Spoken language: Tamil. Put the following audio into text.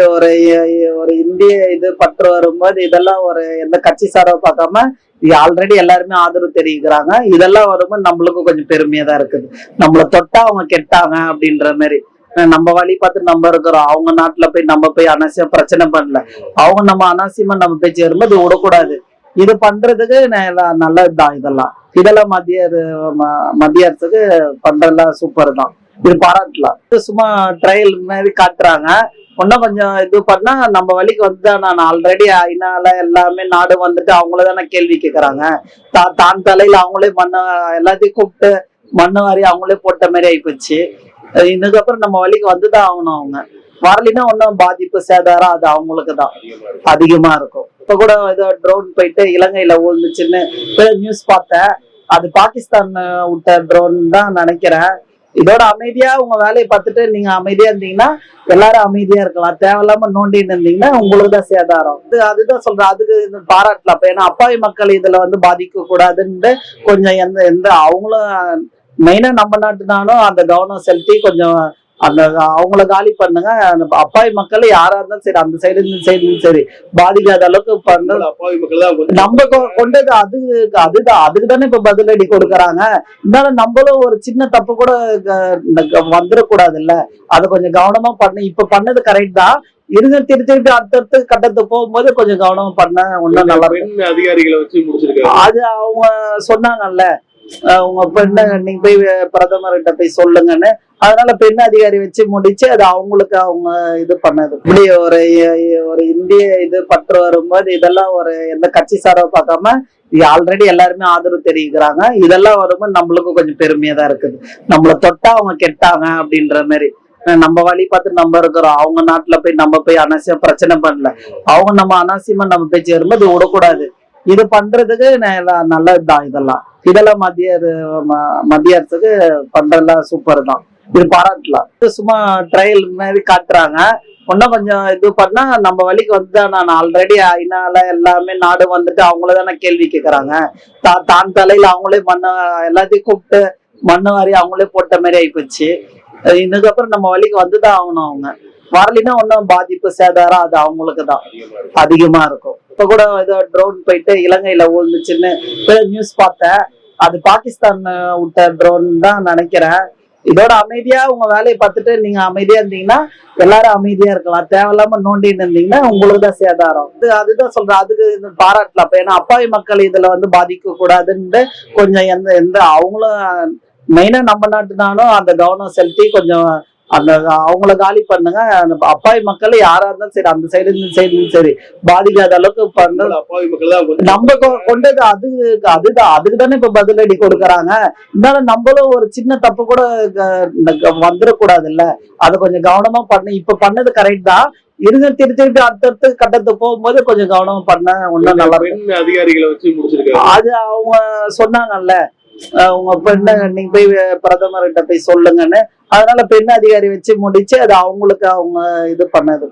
ஒரு ஒரு இந்திய இது பற்று வரும்போது இதெல்லாம் ஒரு எந்த கட்சி சாரோ பார்க்காம ஆல்ரெடி எல்லாருமே ஆதரவு தெரிவிக்கிறாங்க. இதெல்லாம் வரும்போது நம்மளுக்கும் கொஞ்சம் பெருமையா தான் இருக்குது. நம்மள தொட்டா அவங்க கெட்டாங்க அப்படின்ற மாதிரி. நம்ம வழி பார்த்து நம்ம இருக்கிறோம். அவங்க நாட்டுல போய் நம்ம போய் அனாவசியம் பிரச்சனை பண்ணல. அவங்க நம்ம அனாவசியமா நம்ம பேச்சு வரும்போது விடக்கூடாது. இது பண்றதுக்கு நல்லதுதான் இதெல்லாம். இதெல்லாம் மத்திய ம- மத்திய அரசுக்கு பண்றதெல்லாம் சூப்பர் தான். இது பாராட்டலாம். சும்மா ட்ரையல் மாதிரி காட்டுறாங்க. இன்னும் கொஞ்சம் இது பண்ணா நம்ம வழிக்கு வந்து நான் ஆல்ரெடி ஐநால எல்லாமே நாடு வந்துட்டு அவங்கள தானே கேள்வி கேட்கறாங்க தா- தான் தலையில அவங்களே மண்ணை எல்லாத்தையும் கூப்பிட்டு மண்ணு வாரி அவங்களே போட்ட மாதிரி ஆயிப்போச்சு. அஹ் இதுக்கப்புறம் நம்ம வழிக்கு வந்துதான் ஆகணும் அவங்க. வரலைன்னா ஒன்றும் பாதிப்பு சேதாரம் அது அவங்களுக்கு தான். அதிகமா இருக்கும். இப்ப கூட ஏதோ ட்ரோன் போயிட்டு இலங்கையில விழுந்துச்சுன்னு நியூஸ் பார்த்தேன். அது பாகிஸ்தான் விட்ட ட்ரோன் தான் நினைக்கிறேன். இதோட அமைதியா உங்க வேலையை பார்த்துட்டு நீங்க அமைதியா இருந்தீங்கன்னா எல்லாரும் அமைதியா இருக்கலாம். தேவையில்லாம நோண்டிட்டு இருந்தீங்கன்னா உங்களுக்கு தான் சேதாரம். இது அதுதான் சொல்றேன். அதுக்கு இது பாராட்டலாம். ஏன்னா அப்பாவி மக்கள் இதுல வந்து பாதிக்க கூடாதுன்னு கொஞ்சம் எந்த எந்த அவங்களும் மெயினா நம்ம நாட்டுனாலும் அந்த கவனம் செலுத்தி கொஞ்சம் அந்த அவங்கள காலி பண்ணுங்க. அப்பாவி மக்கள் யாரா இருந்தாலும் சரி அந்த சைடு இந்த சைடு சரி பாதிக்காத அளவுக்கு பண்ண. அப்பாவி மக்கள் நம்ம கொண்டது அது அதுதான் அதுக்கு தானே இப்ப பதிலடி கொடுக்கறாங்க. இருந்தாலும் நம்மளும் ஒரு சின்ன தப்பு கூட வந்துடக்கூடாது இல்ல அதை கொஞ்சம் கவனமா பண்ண. இப்ப பண்ணது கரெக்ட் தான். இருங்க திருப்பி திருப்பி அடுத்தடுத்து கட்டத்துக்கு போகும்போது கொஞ்சம் கவனமா பண்ண ஒன்னும் நல்லா அதிகாரிகளை வச்சு முடிச்சிருக்காரு. அது அவங்க சொன்னாங்கல்ல. உங்க பெண்ணு நீங்க போய் பிரதமர்கிட்ட போய் சொல்லுங்கன்னு. அதனால பெண் அதிகாரி வச்சு முடிச்சு அது அவங்களுக்கு அவங்க இது பண்ணது. இப்படி ஒரு ஒரு இந்திய இது பற்று வரும்போது இதெல்லாம் ஒரு எந்த கட்சி சார்பை பார்க்காம ஆல்ரெடி எல்லாருமே ஆதரவு தெரிவிக்கிறாங்க. இதெல்லாம் வரும்போது நம்மளுக்கும் கொஞ்சம் பெருமையா தான் இருக்குது. நம்மளை தொட்டா அவங்க கெட்டாங்க அப்படின்ற மாதிரி நம்ம வழி பார்த்து நம்ம இருக்கிறோம். அவங்க நாட்டுல போய் நம்ம போய் அனாவசியம் பிரச்சனை பண்ணல. அவங்க நம்ம அனாவசியமா நம்ம பேச்சு வரும்போது விடக்கூடாது. இது பண்றதுக்கு நல்லதுதான் இதெல்லாம். இதெல்லாம் மத்திய ம- மத்திய அரசுக்கு பண்றதெல்லாம் சூப்பர் தான். இது பாராட்டலாம். இது சும்மா ட்ரையல் மாதிரி காட்டுறாங்க. இன்னும் கொஞ்சம் இது பண்ணா நம்ம வழிக்கு வந்து நான் ஆல்ரெடி ஐநால எல்லாமே நாடு வந்துட்டு அவங்கள தானே கேள்வி கேட்கறாங்க தா- தான் தலையில அவங்களே மண்ண எல்லாத்தையும் கூப்பிட்டு மண்ணு வாரி அவங்களே போட்ட மாதிரி ஆயிப்போச்சு. இதுக்கப்புறம் நம்ம வழிக்கு வந்துதான் ஆகணும் அவங்க. வரலைன்னா ஒன்றும் பாதிப்பு சேதாரம் அது அவங்களுக்கு தான். அதிகமா இருக்கும். இப்ப கூட ஏதோ ட்ரோன் போயிட்டு இலங்கையில விழுந்துச்சுன்னு நியூஸ் பார்த்தேன் அது பாகிஸ்தான் விட்ட ட்ரோன் தான் நினைக்கிறேன். இதோட அமைதியா உங்க வேலையை பார்த்துட்டு நீங்க அமைதியா இருந்தீங்கன்னா எல்லாரும் அமைதியா இருக்கலாம். தேவையில்லாம நோண்டிட்டு இருந்தீங்கன்னா உங்களுக்கு தான் சேதாரம். இது அதுதான் சொல்றேன். அதுக்கு இது பாராட்டலாம் அப்ப ஏன்னா அப்பாவி மக்கள் இதுல வந்து பாதிக்க கூடாதுன்னு கொஞ்சம் எந்த எந்த அவங்களும் மெயினா நம்ம நாட்டுனாலும் அந்த கவனம் செலுத்தி கொஞ்சம் அந்த அவங்கள காலி பண்ணுங்க. அந்த அப்பாவி மக்கள் யாரா இருந்தாலும் சரி அந்த சைடு இந்த சைடு சரி பாதிக்காத அளவுக்கு பண்ண. அப்பாவி மக்கள் நம்ம கொண்டது அது அதுதான் அதுக்கு தானே இப்ப பதிலடி கொடுக்கறாங்க. இருந்தாலும் நம்மளும் ஒரு சின்ன தப்பு கூட வந்துடக்கூடாது இல்ல அதை கொஞ்சம் கவனமா பண்ண. இப்ப பண்ணது கரெக்ட் தான். இருங்க திருப்பி திருப்பி அடுத்தடுத்து கட்டத்துக்கு போகும்போது கொஞ்சம் கவனமா பண்ண ஒன்னும் நல்லா அதிகாரிகளை வச்சு முடிச்சிருக்காரு. அது அவங்க சொன்னாங்கல்ல. உங்க பெண்ணு நீங்க போய் பிரதமர்கிட்ட போய் சொல்லுங்கன்னு. அதனால பெண் அதிகாரி வச்சு முடிச்சு அது அவங்களுக்கு அவங்க இது பண்ணது.